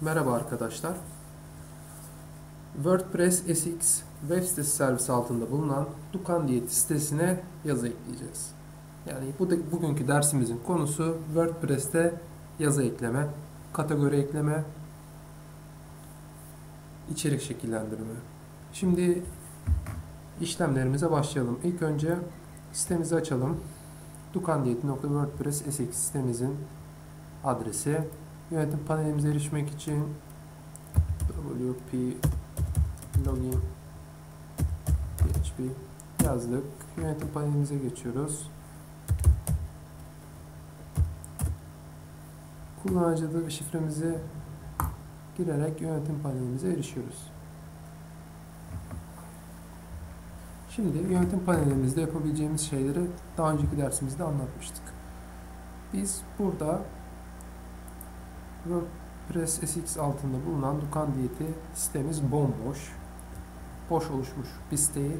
Merhaba arkadaşlar. WordPress SX web sitesi servisi altında bulunan Dukan Diyeti sitesine yazı ekleyeceğiz. Yani bu da, bugünkü dersimizin konusu WordPress'te yazı ekleme, kategori ekleme, içerik şekillendirme. Şimdi işlemlerimize başlayalım. İlk önce sitemizi açalım. dukandiyeti.wordpress SX sitemizin adresi Yönetim panelimize erişmek için wp login php yazdık. Yönetim panelimize geçiyoruz. Kullanıcı adı ve şifremizi girerek yönetim panelimize erişiyoruz. Şimdi yönetim panelimizde yapabileceğimiz şeyleri daha önceki dersimizde anlatmıştık. Biz burada WordPress SX altında bulunan Dukan Diyeti sitemiz bomboş. Boş oluşmuş bir siteyi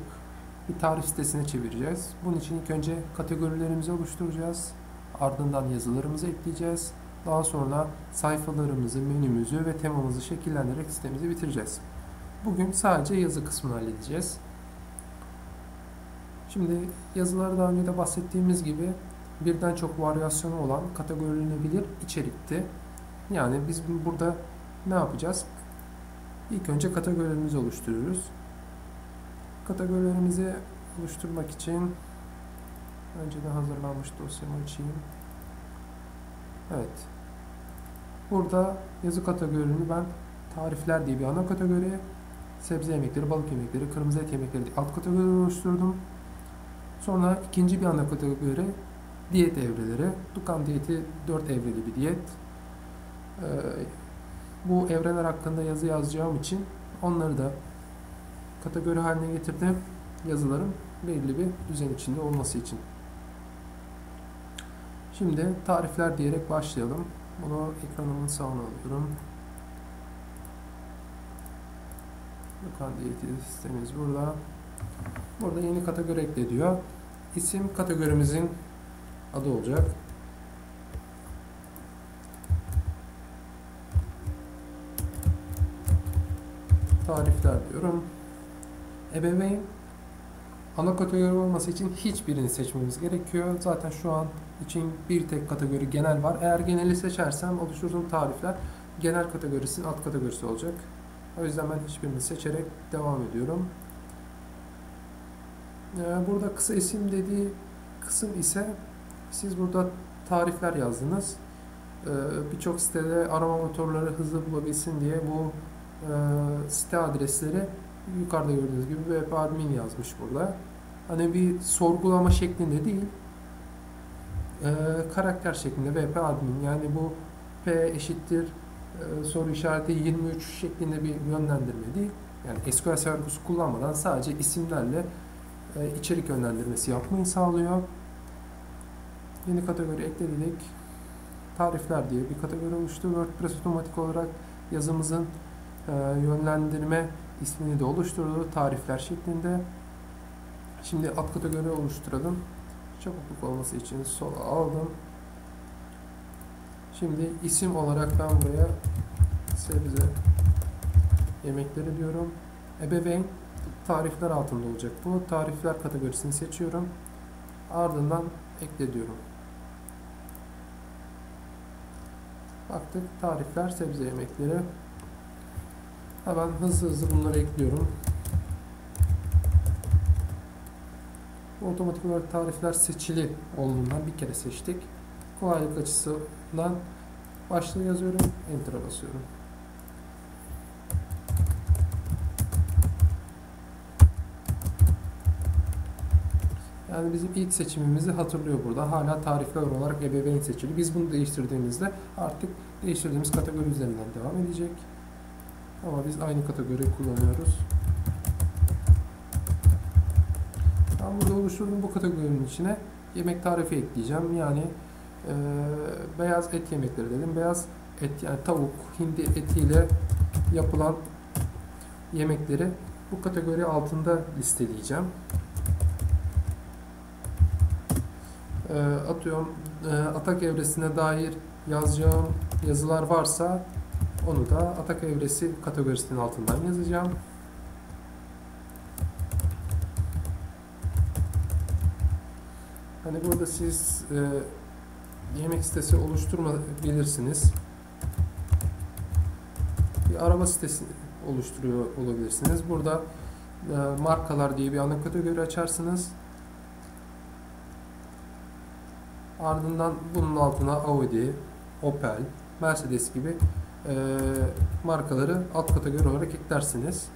bir tarif sitesine çevireceğiz. Bunun için ilk önce kategorilerimizi oluşturacağız. Ardından yazılarımızı ekleyeceğiz. Daha sonra sayfalarımızı, menümüzü ve temamızı şekillendirerek sitemizi bitireceğiz. Bugün sadece yazı kısmını halledeceğiz. Şimdi yazıları daha önce de bahsettiğimiz gibi birden çok varyasyonu olan kategorilenebilir içerikti. Yani biz burada ne yapacağız? İlk önce kategorilerimizi oluşturuyoruz. Kategorilerimizi oluşturmak için önceden hazırlanmış dosyamı açayım. Evet. Burada yazı kategorini ben tarifler diye bir ana kategori, sebze yemekleri, balık yemekleri, kırmızı et yemekleri diye alt kategori oluşturdum. Sonra ikinci bir ana kategori diyet evreleri. Dukan diyeti 4 evreli bir diyet. Ee, bu evrenler hakkında yazı yazacağım için onları da kategori haline getirdim. Yazılarım belirli bir düzen içinde olması için. Şimdi tarifler diyerek başlayalım. Bunu ekranımın sağına alıyorum. Yukan diyeti sistemimiz burada. Burada yeni kategori ekle diyor. İsim kategorimizin adı olacak. Tarifler diyorum. Ebeveyn ana kategori olması için hiçbirini seçmemiz gerekiyor. Zaten şu an için bir tek kategori genel var. Eğer geneli seçersem oluşturduğum tarifler genel kategorisinin alt kategorisi olacak. O yüzden ben hiçbirini seçerek devam ediyorum. Ee, burada kısa isim dediği kısım ise siz burada tarifler yazdınız. Ee, birçok sitede arama motorları hızlı bulabilsin diye bu site adresleri yukarıda gördüğünüz gibi web admin yazmış burada. Hani bir sorgulama şeklinde değil, e, karakter şeklinde web admin yani bu p eşittir e, soru işareti 23 şeklinde bir yönlendirme değil. Yani SQL Server'ı kullanmadan sadece isimlerle e, içerik yönlendirmesi yapmayı sağlıyor. Yeni kategori ekledik. Tarifler diye bir kategori oluştu. WordPress otomatik olarak yazımızın yönlendirme ismini de oluşturdu tarifler şeklinde. Şimdi alt kategori oluşturalım. Çabukluk olması için sola aldım. Şimdi isim olarak ben buraya sebze yemekleri diyorum. Ebeveyn tarifler altında olacak. Bu tarifler kategorisini seçiyorum. Ardından ekle diyorum. Baktık tarifler sebze yemekleri Hemen hızlı hızlı bunları ekliyorum. Otomatik olarak tarifler seçili olduğundan bir kere seçtik. Kolaylık açısından başlığı yazıyorum, Enter'a basıyorum. Yani bizim ilk seçimimizi hatırlıyor burada. Hala tarifler olarak ebeveyn seçili. Biz bunu değiştirdiğimizde artık değiştirdiğimiz kategori üzerinden devam edecek. Ama biz aynı kategoriyi kullanıyoruz. Ben burada oluşturduğum bu kategorinin içine yemek tarifi ekleyeceğim. Yani e, beyaz et yemekleri dedim. Beyaz et yani tavuk, hindi etiyle yapılan yemekleri bu kategori altında listeleyeceğim. E, atıyorum e, atak evresine dair yazacağım yazılar varsa Onu da Atak evresi kategorisinin altından yazacağım. Hani burada siz e, yemek sitesi oluşturmayabilirsiniz. Bir araba sitesi oluşturuyor olabilirsiniz. Burada e, markalar diye bir ana kategori açarsınız. Ardından bunun altına Audi, Opel, Mercedes gibi e, markaları alt kategori olarak eklersiniz.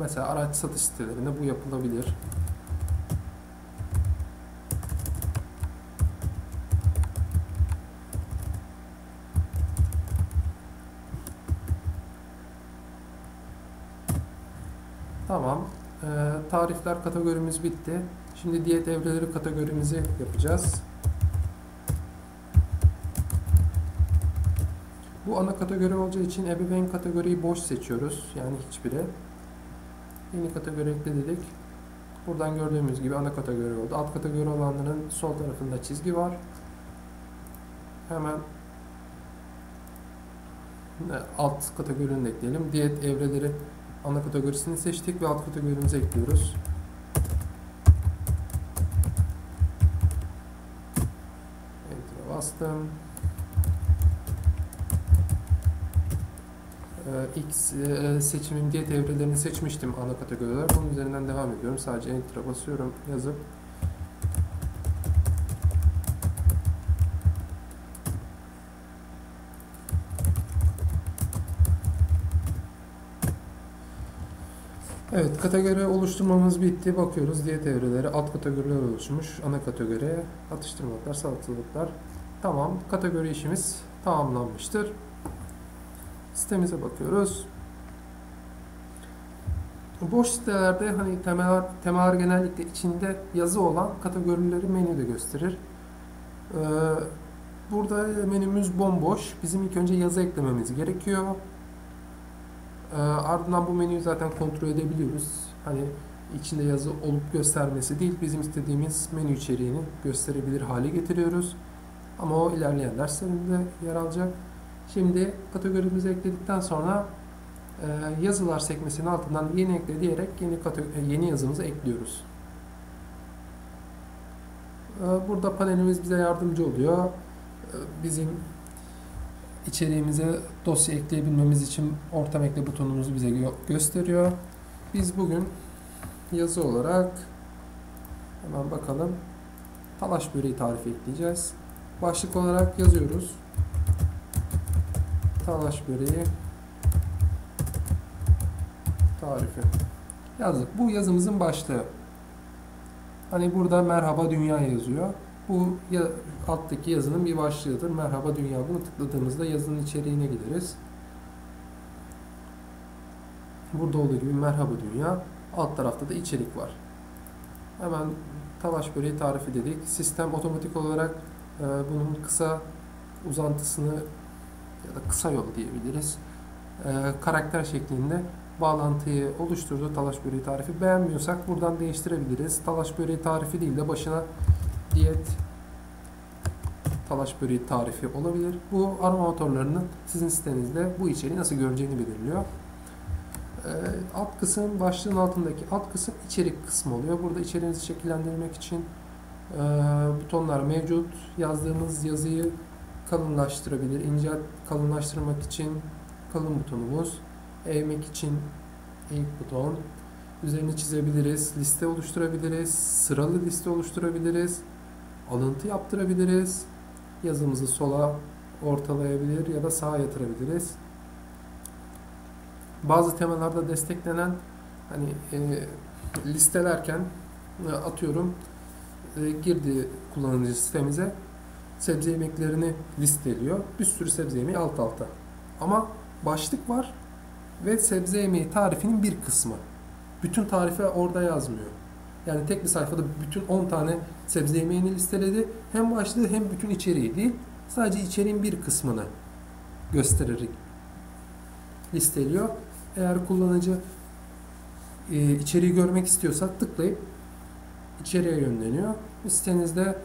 Mesela araç satış sitelerinde bu yapılabilir. Tamam. Ee, tarifler kategorimiz bitti. Şimdi diyet evreleri kategorimizi yapacağız. Bu ana kategori olacağı için ebeveyn kategoriyi boş seçiyoruz. Yani hiçbiri. Yeni kategori ekle dedik. Buradan gördüğümüz gibi ana kategori oldu. Alt kategori olanların sol tarafında çizgi var. Hemen alt kategorini ekleyelim. Diyet evreleri ana kategorisini seçtik ve alt kategorimize ekliyoruz. Enter'a bastım. Ee, X e, seçimim diyet evrelerini seçmiştim ana kategori olarak. Onun üzerinden devam ediyorum. Sadece Enter'a basıyorum yazıp Evet, kategori oluşturmamız bitti. Bakıyoruz diyet evreleri, alt kategoriler oluşmuş. Ana kategori, atıştırmalıklar, salatalıklar. Tamam, kategori işimiz tamamlanmıştır. Sitemize bakıyoruz. Boş sitelerde hani temel temel genellikle içinde yazı olan kategorileri menüde gösterir. Ee, burada menümüz bomboş. Bizim ilk önce yazı eklememiz gerekiyor. Ee, ardından bu menüyü zaten kontrol edebiliyoruz. Hani içinde yazı olup göstermesi değil, bizim istediğimiz menü içeriğini gösterebilir hale getiriyoruz. Ama o ilerleyen derslerinde yer alacak. Şimdi kategorimizi ekledikten sonra e, yazılar sekmesinin altından yeni ekle diyerek yeni, e, yeni yazımızı ekliyoruz. E, burada panelimiz bize yardımcı oluyor. E, bizim içeriğimize dosya ekleyebilmemiz için ortam ekle butonumuzu bize gö gösteriyor. Biz bugün yazı olarak hemen bakalım talaş böreği tarifi ekleyeceğiz. Başlık olarak yazıyoruz. Talaş böreği tarifi. Yazdık. Bu yazımızın başlığı. Hani burada merhaba dünya yazıyor. Bu ya, alttaki yazının bir başlığıdır. Merhaba Dünya. Bunu tıkladığımızda yazının içeriğine gideriz. Burada olduğu gibi Merhaba Dünya. Alt tarafta da içerik var. Hemen talaş böreği tarifi dedik. Sistem otomatik olarak e, bunun kısa uzantısını ya da kısa yol diyebiliriz. E, karakter şeklinde bağlantıyı oluşturdu talaş böreği tarifi. Beğenmiyorsak buradan değiştirebiliriz. Talaş böreği tarifi değil de başına diyet talaş böreği tarifi olabilir. Bu arama motorlarının sizin sitenizde bu içeriği nasıl göreceğini belirliyor. Ee, alt kısım başlığın altındaki alt kısım içerik kısmı oluyor. Burada içeriğinizi şekillendirmek için e, butonlar mevcut. Yazdığımız yazıyı kalınlaştırabilir. İnce kalınlaştırmak için kalın butonumuz. Eğmek için ilk buton. Üzerini çizebiliriz. Liste oluşturabiliriz. Sıralı liste oluşturabiliriz. Alıntı yaptırabiliriz yazımızı sola ortalayabilir ya da sağa yatırabiliriz. Bazı temalarda desteklenen hani e, listelerken e, atıyorum e, girdi kullanıcı sitemize sebze yemeklerini listeliyor. Bir sürü sebze yemeği alt alta. Ama başlık var ve sebze yemeği tarifinin bir kısmı. Bütün tarife orada yazmıyor. Yani tek bir sayfada bütün 10 tane sebze yemeğini listeledi. Hem başlığı hem bütün içeriği değil. Sadece içeriğin bir kısmını göstererek listeliyor. Eğer kullanıcı e, içeriği görmek istiyorsa tıklayıp içeriye yönleniyor. Sitenizde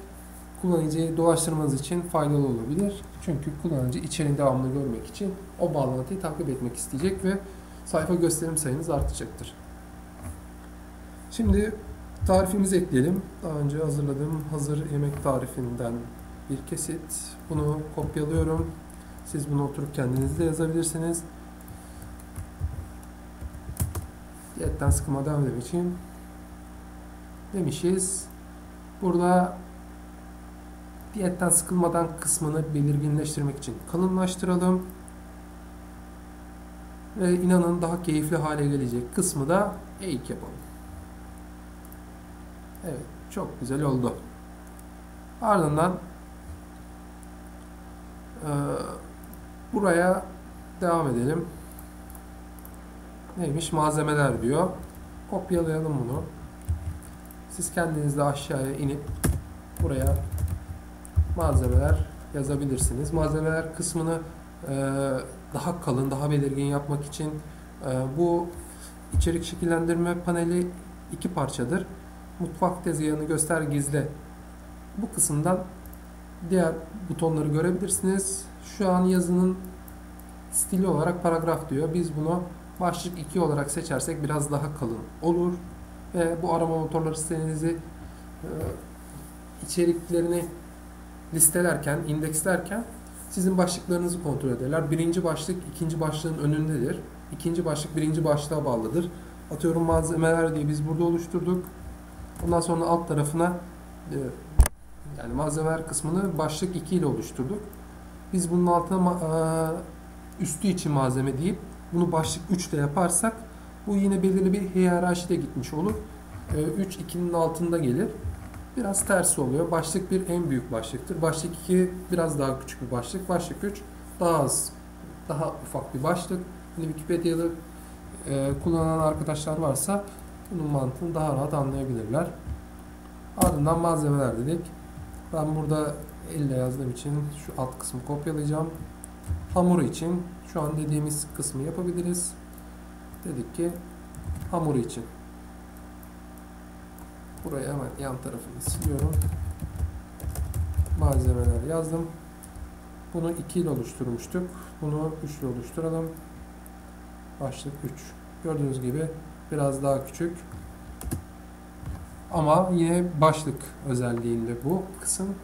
kullanıcıyı dolaştırmanız için faydalı olabilir. Çünkü kullanıcı içeriğin devamını görmek için o bağlantıyı takip etmek isteyecek ve sayfa gösterim sayınız artacaktır. Şimdi tarifimizi ekleyelim. Daha önce hazırladığım hazır yemek tarifinden bir kesit. Bunu kopyalıyorum. Siz bunu oturup kendiniz de yazabilirsiniz. Diyetten sıkıma devam için demişiz. Burada diyetten sıkılmadan kısmını belirginleştirmek için kalınlaştıralım. Ve inanın daha keyifli hale gelecek kısmı da eğik yapalım. Evet, çok güzel oldu. Ardından e, buraya devam edelim. Neymiş? Malzemeler diyor. Kopyalayalım bunu. Siz kendiniz de aşağıya inip buraya malzemeler yazabilirsiniz. Malzemeler kısmını e, daha kalın, daha belirgin yapmak için e, bu içerik şekillendirme paneli iki parçadır. Mutfak tezgahını göster gizle bu kısımdan diğer butonları görebilirsiniz. Şu an yazının stili olarak paragraf diyor. Biz bunu başlık 2 olarak seçersek biraz daha kalın olur. Ve bu arama motorları sitenizi e, içeriklerini listelerken, indekslerken sizin başlıklarınızı kontrol ederler. Birinci başlık ikinci başlığın önündedir. İkinci başlık birinci başlığa bağlıdır. Atıyorum malzemeler diye biz burada oluşturduk. Ondan sonra alt tarafına e, yani malzemeler kısmını başlık 2 ile oluşturduk. Biz bunun altına e, üstü için malzeme deyip bunu başlık 3 ile yaparsak bu yine belirli bir hiyerarşide gitmiş olur. 3 e, 2'nin altında gelir. Biraz tersi oluyor. Başlık 1 en büyük başlıktır. Başlık 2 biraz daha küçük bir başlık. Başlık 3 daha az, daha ufak bir başlık. Hani Wikipedia'da e, kullanan arkadaşlar varsa bunun mantığını daha rahat anlayabilirler. Ardından malzemeler dedik. Ben burada elle yazdığım için şu alt kısmı kopyalayacağım. Hamuru için şu an dediğimiz kısmı yapabiliriz. Dedik ki hamuru için. Buraya hemen yan tarafını siliyorum. Malzemeler yazdım. Bunu 2 ile oluşturmuştuk. Bunu 3 ile oluşturalım. Başlık 3. Gördüğünüz gibi biraz daha küçük. Ama yine başlık özelliğinde bu kısım.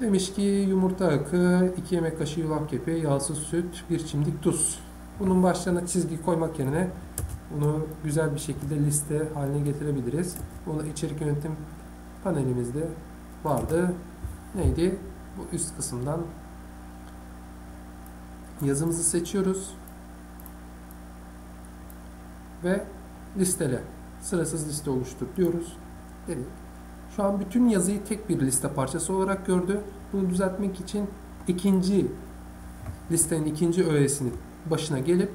Demiş ki yumurta akı, 2 yemek kaşığı yulaf kepeği, yağsız süt, bir çimdik tuz. Bunun başlarına çizgi koymak yerine bunu güzel bir şekilde liste haline getirebiliriz. Bunu içerik yönetim panelimizde vardı. Neydi? Bu üst kısımdan yazımızı seçiyoruz ve listele sırasız liste oluştur diyoruz. Dedik. Şu an bütün yazıyı tek bir liste parçası olarak gördü. Bunu düzeltmek için ikinci listenin ikinci öğesini başına gelip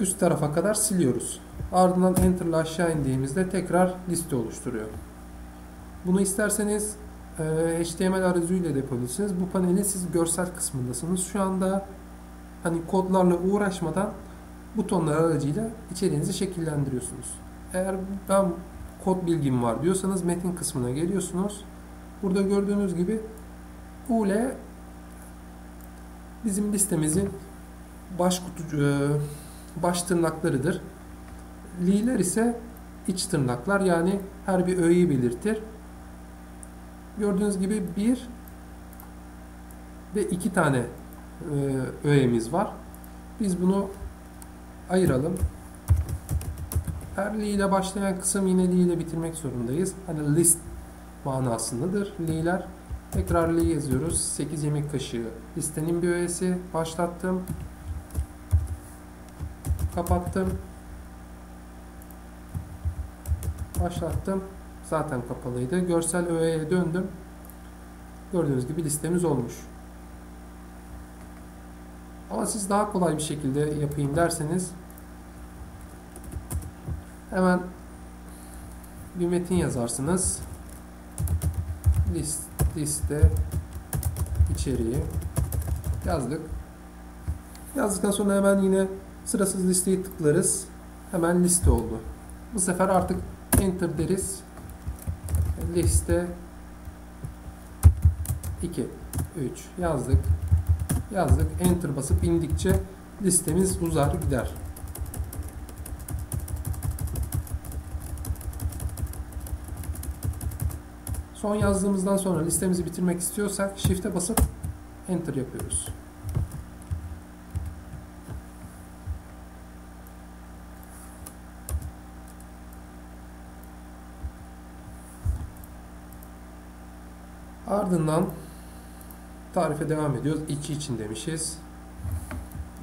üst tarafa kadar siliyoruz. Ardından Enter ile aşağı indiğimizde tekrar liste oluşturuyor. Bunu isterseniz e, HTML arayüzüyle de yapabilirsiniz. Bu panelin siz görsel kısmındasınız. Şu anda hani kodlarla uğraşmadan butonlar aracıyla içeriğinizi şekillendiriyorsunuz. Eğer ben kod bilgim var diyorsanız metin kısmına geliyorsunuz. Burada gördüğünüz gibi UL bizim listemizin baş kutu, e, baş tırnaklarıdır. Li'ler ise iç tırnaklar yani her bir öğeyi belirtir. Gördüğünüz gibi bir ve iki tane e, öğemiz var. Biz bunu ayıralım. Her li ile başlayan kısım yine li ile bitirmek zorundayız. Hani list manasındadır li'ler. Tekrar li yazıyoruz. 8 yemek kaşığı listenin bir öğesi. Başlattım. Kapattım. Başlattım. Zaten kapalıydı. Görsel öğeye döndüm. Gördüğünüz gibi listemiz olmuş. Ama siz daha kolay bir şekilde yapayım derseniz hemen bir metin yazarsınız. List, liste içeriği yazdık. Yazdıktan sonra hemen yine sırasız listeyi tıklarız. Hemen liste oldu. Bu sefer artık enter deriz. liste 2 3 yazdık. Yazdık. Enter basıp indikçe listemiz uzar gider. Son yazdığımızdan sonra listemizi bitirmek istiyorsak Shift'e basıp Enter yapıyoruz. Ardından tarife devam ediyoruz. İçi için demişiz.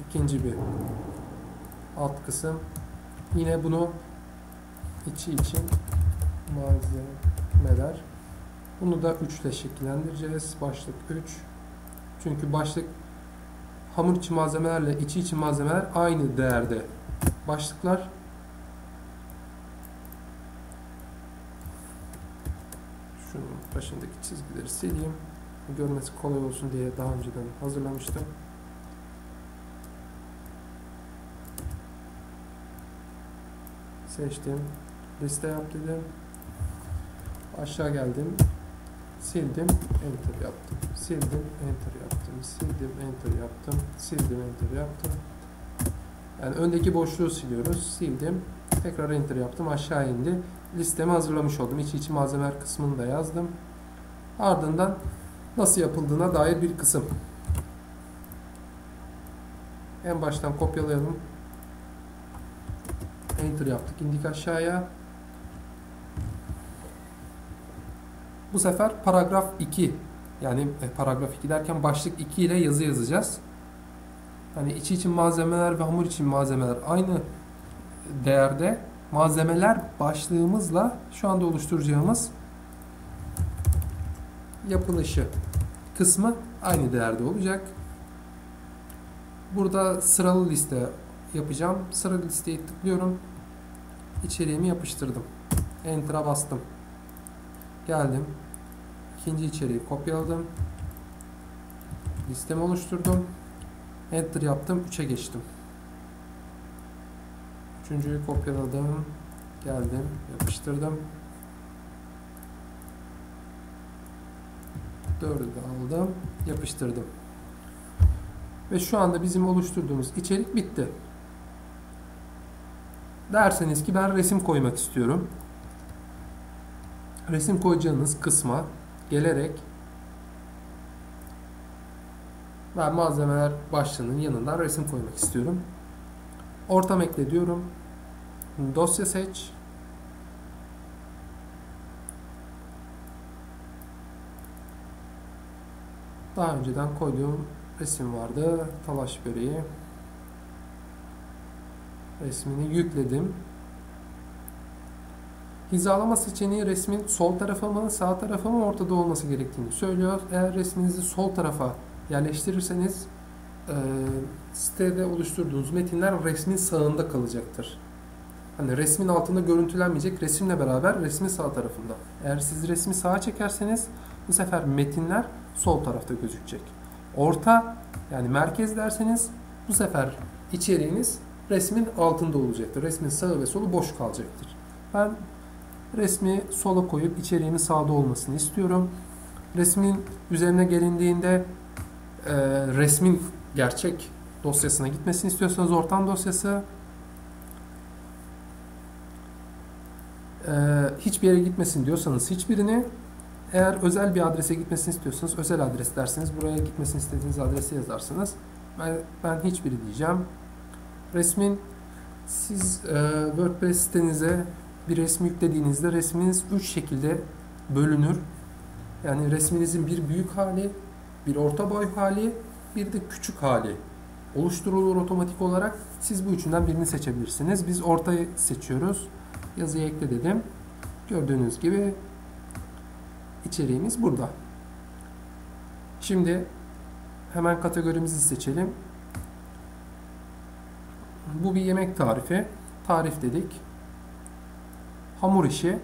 İkinci bir alt kısım. Yine bunu içi için malzemeler. Bunu da 3 ile şekillendireceğiz. Başlık 3. Çünkü başlık hamur içi malzemelerle içi için malzemeler aynı değerde başlıklar. Başındaki çizgileri sileyim. Görmesi kolay olsun diye daha önceden hazırlamıştım. Seçtim. Liste yap dedim. Aşağı geldim. Sildim, enter yaptım. Sildim, enter yaptım. Sildim, enter yaptım. Sildim, enter yaptım. Yani öndeki boşluğu siliyoruz. Sildim. Tekrar enter yaptım. Aşağı indi. Listemi hazırlamış oldum. İçi içi malzemeler kısmını da yazdım. Ardından nasıl yapıldığına dair bir kısım. En baştan kopyalayalım. Enter yaptık. İndik aşağıya. Bu sefer paragraf 2 yani e, paragraf 2 derken başlık 2 ile yazı yazacağız. Hani içi için malzemeler ve hamur için malzemeler aynı değerde malzemeler başlığımızla şu anda oluşturacağımız yapılışı kısmı aynı değerde olacak. Burada sıralı liste yapacağım. Sıralı listeyi tıklıyorum. İçeriğimi yapıştırdım. Enter'a bastım. Geldim. İkinci içeriği kopyaladım. Listemi oluşturdum. Enter yaptım. 3'e geçtim. Üçüncüyü kopyaladım. Geldim. Yapıştırdım. Dördü de aldım. Yapıştırdım. Ve şu anda bizim oluşturduğumuz içerik bitti. Derseniz ki ben resim koymak istiyorum. Resim koyacağınız kısma gelerek ben malzemeler başlığının yanından resim koymak istiyorum. Ortam ekle diyorum. Dosya seç. Daha önceden koyduğum resim vardı. Talaş böreği. Resmini yükledim. Hizalama seçeneği resmin sol tarafı mı sağ tarafı mı ortada olması gerektiğini söylüyor. Eğer resminizi sol tarafa yerleştirirseniz e, sitede oluşturduğunuz metinler resmin sağında kalacaktır. Hani resmin altında görüntülenmeyecek resimle beraber resmin sağ tarafında. Eğer siz resmi sağa çekerseniz bu sefer metinler sol tarafta gözükecek. Orta yani merkez derseniz bu sefer içeriğiniz resmin altında olacaktır. Resmin sağı ve solu boş kalacaktır. Ben resmi sola koyup içeriğinin sağda olmasını istiyorum. Resmin üzerine gelindiğinde e, resmin gerçek dosyasına gitmesini istiyorsanız ortam dosyası e, hiçbir yere gitmesin diyorsanız hiçbirini eğer özel bir adrese gitmesini istiyorsanız özel adres dersiniz. Buraya gitmesini istediğiniz adresi yazarsınız. Ben, ben hiçbiri diyeceğim. Resmin siz e, WordPress sitenize bir resmi yüklediğinizde resminiz 3 şekilde bölünür. Yani resminizin bir büyük hali, bir orta boy hali, bir de küçük hali oluşturulur otomatik olarak. Siz bu üçünden birini seçebilirsiniz. Biz ortayı seçiyoruz. Yazıyı ekle dedim. Gördüğünüz gibi içeriğimiz burada. Şimdi hemen kategorimizi seçelim. Bu bir yemek tarifi. Tarif dedik hamur işi.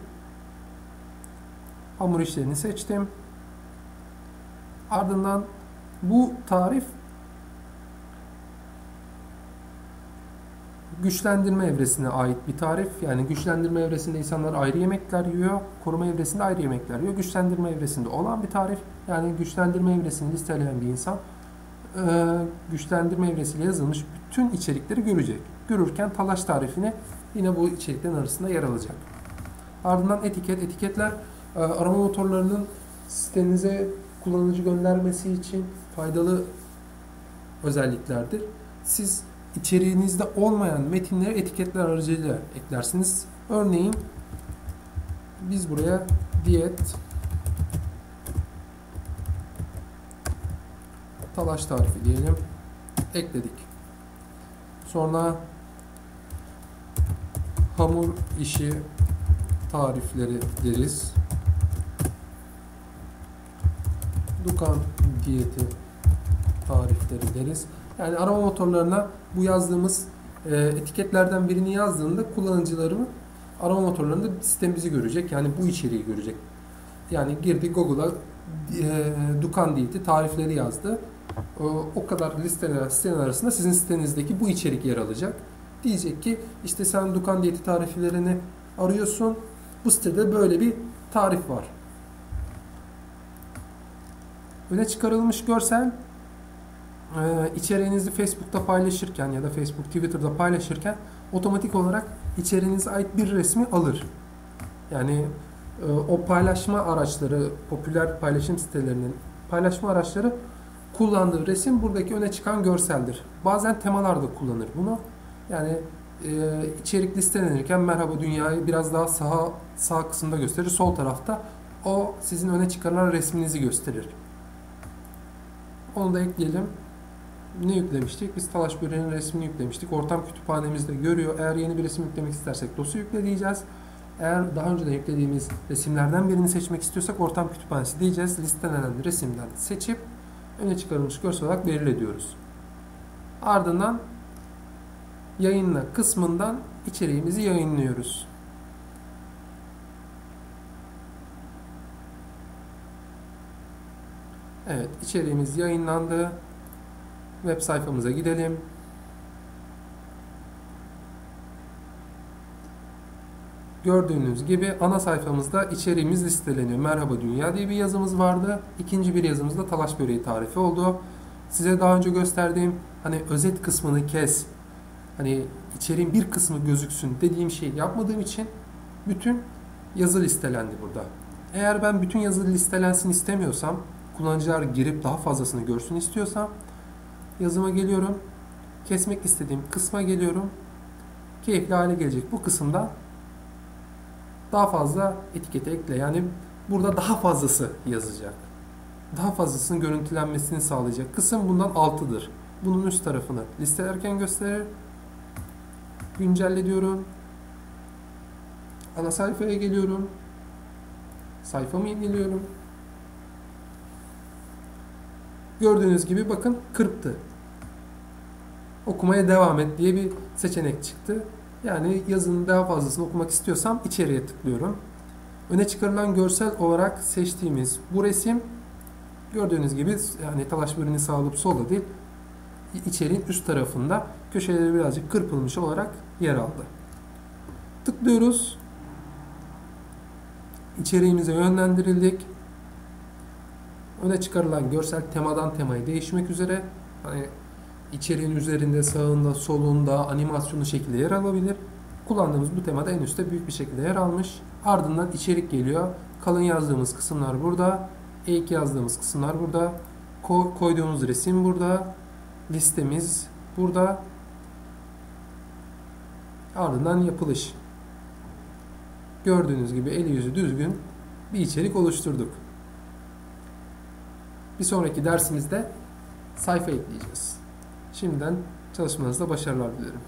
Hamur işlerini seçtim. Ardından bu tarif güçlendirme evresine ait bir tarif. Yani güçlendirme evresinde insanlar ayrı yemekler yiyor. Koruma evresinde ayrı yemekler yiyor. Güçlendirme evresinde olan bir tarif. Yani güçlendirme evresini listeleyen bir insan e, güçlendirme evresiyle yazılmış bütün içerikleri görecek. Görürken talaş tarifini yine bu içeriklerin arasında yer alacak. Ardından etiket. Etiketler e, arama motorlarının sitenize kullanıcı göndermesi için faydalı özelliklerdir. Siz içeriğinizde olmayan metinleri etiketler aracılığıyla eklersiniz. Örneğin biz buraya diyet talaş tarifi diyelim. Ekledik. Sonra hamur işi tarifleri deriz. Dukan diyeti tarifleri deriz. Yani arama motorlarına bu yazdığımız e, etiketlerden birini yazdığında kullanıcılarımın arama motorlarında sistemimizi görecek. Yani bu içeriği görecek. Yani girdi Google'a e, Dukan diyeti tarifleri yazdı. O, o kadar listeler sitenin arasında sizin sitenizdeki bu içerik yer alacak. Diyecek ki işte sen Dukan diyeti tariflerini arıyorsun. Bu sitede böyle bir tarif var. Öne çıkarılmış görsel e, içeriğinizi Facebook'ta paylaşırken ya da Facebook, Twitter'da paylaşırken otomatik olarak içeriğinize ait bir resmi alır. Yani e, o paylaşma araçları, popüler paylaşım sitelerinin paylaşma araçları kullandığı resim buradaki öne çıkan görseldir. Bazen temalar da kullanır bunu. Yani e, içerik listelenirken merhaba dünyayı biraz daha sağ sağ kısımda gösterir. Sol tarafta o sizin öne çıkarılan resminizi gösterir. Onu da ekleyelim. Ne yüklemiştik? Biz talaş böreğinin resmini yüklemiştik. Ortam kütüphanemizde görüyor. Eğer yeni bir resim yüklemek istersek dosya yükle diyeceğiz. Eğer daha önce de yüklediğimiz resimlerden birini seçmek istiyorsak ortam kütüphanesi diyeceğiz. Listelenen resimden seçip öne çıkarılmış görsel olarak belirle diyoruz. Ardından yayınla kısmından içeriğimizi yayınlıyoruz. Evet, içeriğimiz yayınlandı. Web sayfamıza gidelim. Gördüğünüz gibi ana sayfamızda içeriğimiz listeleniyor. Merhaba Dünya diye bir yazımız vardı. İkinci bir yazımızda talaş böreği tarifi oldu. Size daha önce gösterdiğim hani özet kısmını kes, hani içeriğin bir kısmı gözüksün dediğim şeyi yapmadığım için bütün yazı listelendi burada. Eğer ben bütün yazı listelensin istemiyorsam, kullanıcılar girip daha fazlasını görsün istiyorsam yazıma geliyorum. Kesmek istediğim kısma geliyorum. Keyifli hale gelecek bu kısımda daha fazla etiketi ekle. Yani burada daha fazlası yazacak. Daha fazlasının görüntülenmesini sağlayacak. Kısım bundan altıdır. Bunun üst tarafını listelerken gösterir. Güncelle diyorum. Ana sayfaya geliyorum. Sayfamı yeniliyorum. Gördüğünüz gibi bakın kırptı. Okumaya devam et diye bir seçenek çıktı. Yani yazının daha fazlasını okumak istiyorsam içeriye tıklıyorum. Öne çıkarılan görsel olarak seçtiğimiz bu resim gördüğünüz gibi yani talaş bölümünü sağlayıp solda değil içeriğin üst tarafında köşeleri birazcık kırpılmış olarak yer aldı. Tıklıyoruz. İçeriğimize yönlendirildik. Öne çıkarılan görsel temadan temaya değişmek üzere. Hani içeriğin üzerinde, sağında, solunda animasyonu şekilde yer alabilir. Kullandığımız bu temada en üstte büyük bir şekilde yer almış. Ardından içerik geliyor. Kalın yazdığımız kısımlar burada. Eğik yazdığımız kısımlar burada. Ko koyduğumuz resim burada. Listemiz burada. Ardından yapılış. Gördüğünüz gibi eli yüzü düzgün bir içerik oluşturduk. Bir sonraki dersimizde sayfa ekleyeceğiz. Şimdiden çalışmanızda başarılar dilerim.